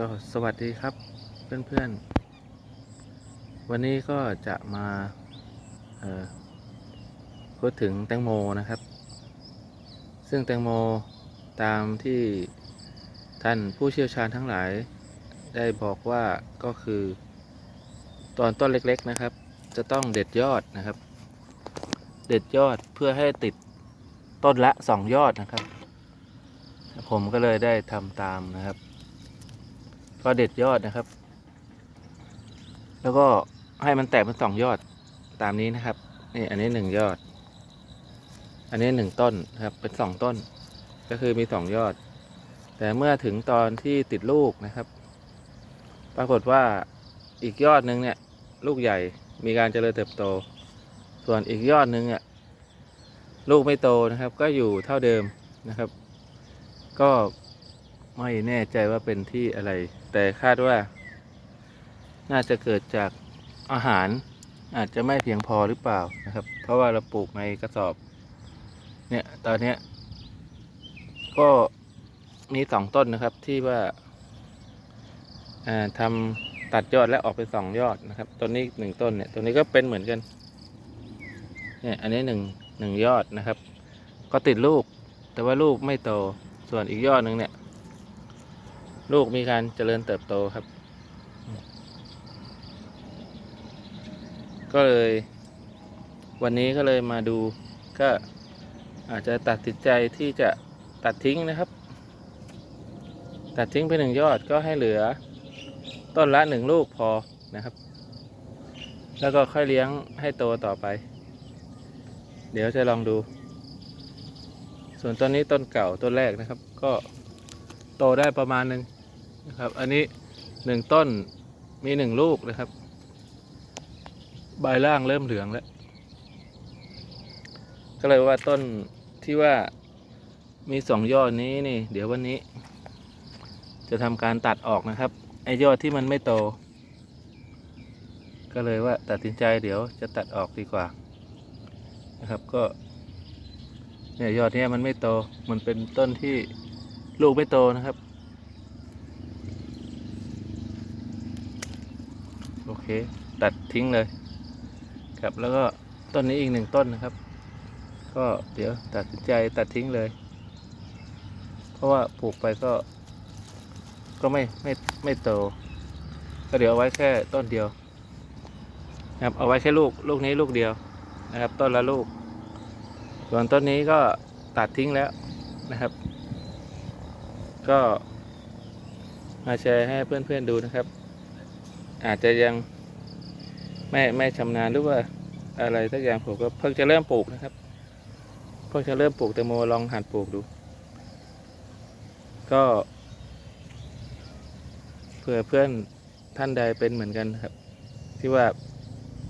ก็สวัสดีครับเพื่อนๆ วันนี้ก็จะมาพูดถึงแตงโมนะครับ ซึ่งแตงโมตามที่ท่านผู้เชี่ยวชาญทั้งหลาย ได้บอกว่าก็คือ ตอนต้นเล็กๆนะครับ จะต้องเด็ดยอดนะครับ เด็ดยอดเพื่อให้ติดต้นละสองยอดนะครับ ผมก็เลยได้ทำตามนะครับ ก็เด็ดยอดนะครับ แล้วก็ให้มันแตกเป็นสองยอดตามนี้นะครับนี่อันนี้หนึ่งยอด อันนี้หนึ่งต้นนะครับ เป็นสองต้น ก็คือมีสองยอด แต่เมื่อถึงตอนที่ติดลูกนะครับ ปรากฏว่าอีกยอดหนึ่งเนี่ย ลูกใหญ่มีการเจริญเติบโต ส่วนอีกยอดหนึ่งอะลูกไม่โตนะครับ ก็อยู่เท่าเดิมนะครับ ก็ ไม่แน่ใจว่าเป็นที่อะไร แต่คาดว่า น่าจะเกิดจากอาหารอาจจะไม่เพียงพอหรือเปล่านะครับ เพราะว่าเราปลูกในกระสอบ เนี่ยตอนเนี้ยก็มีสองต้นนะครับที่ว่าอ่าทำตัดยอดและออกเป็นสองยอดนะครับต้นนี้หนึ่งต้นเนี่ยต้นนี้ก็เป็นเหมือนกันเนี่ยอันนี้หนึ่งหนึ่งยอดนะครับ ก็ติดลูก แต่ว่าลูกไม่โตส่วนอีกยอดหนึ่งเนี่ย ลูกมีการเจริญเติบโตครับ ก็เลย วันนี้ก็เลยมาดูก็อาจจะตัดสินใจที่จะตัดทิ้งนะครับ ตัดทิ้งไปหนึ่งยอดก็ให้เหลือ ต้นละหนึ่งลูกพอนะครับ แล้วก็ค่อยเลี้ยงให้โตต่อไป เดี๋ยวจะลองดู ส่วนต้นนี้ต้นเก่าต้นแรกนะครับ ก็โตได้ประมาณหนึ่ง นะครับ อันนี้หนึ่งต้นมีหนึ่งลูกนะครับ ใบล่างเริ่มเหลืองแล้ว ก็เลยว่าต้นที่ว่ามีสองยอดนี้นี่ เดี๋ยววันนี้ จะทำการตัดออกนะครับ ไอยอดที่มันไม่โต ก็เลยว่าตัดสินใจเดี๋ยวจะตัดออกดีกว่า นะครับก็เนี่ยยอดเนี้ยมันไม่โต มันเป็นต้นที่ลูกไม่โตนะครับ โอ เค ตัดทิ้งเลย ครับแล้วก็ต้นนี้อีกหนึ่งต้นนะครับ ก็เดี๋ยวตัดสินใจตัดทิ้งเลย เพราะว่าปลูกไปก็ ก็ไม่ไม่ไม่โต ก็เดี๋ยวเอาไว้แค่ต้นเดียวนะครับเอาไว้แค่ลูกลูกนี้ลูกเดียวนะครับ ต้นละลูก ส่วนต้นนี้ก็ตัดทิ้งแล้วนะครับ ก็มาแชร์ให้เพื่อนๆดูนะครับ อาจจะยัง ไม่ไม่ชำนาญหรือว่าอะไรสักอย่างผมก็เพิ่งจะเริ่มปลูกนะครับ เพิ่งจะเริ่มปลูกแตงโมลองหัดปลูกดู ก็เผื่อเพื่อนท่านใดเป็นเหมือนกันครับ ที่ว่า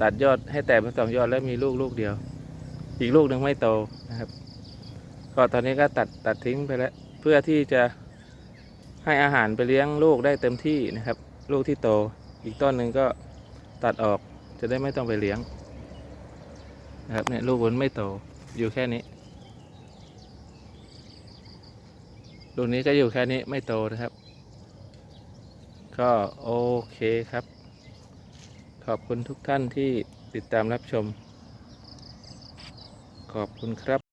ตัดยอดให้แตกเป็นสองยอดแล้วมีลูกลูกเดียว อีกลูกหนึ่งไม่โตนะครับ ก็ตอนนี้ก็ตัดตัดทิ้งไปแล้ว เพื่อที่จะให้อาหารไปเลี้ยงลูกได้เต็มที่นะครับ ลูกที่โต อีกต้นหนึ่งก็ตัดออก จะได้ไม่ต้องไปเลี้ยงนะครับเนี่ยลูกอุ้นไม่โตอยู่แค่นี้ลูกนี้ก็อยู่แค่นี้ไม่โตนะครับ ก็โอเคครับ ขอบคุณทุกท่านที่ติดตามรับชม ขอบคุณครับ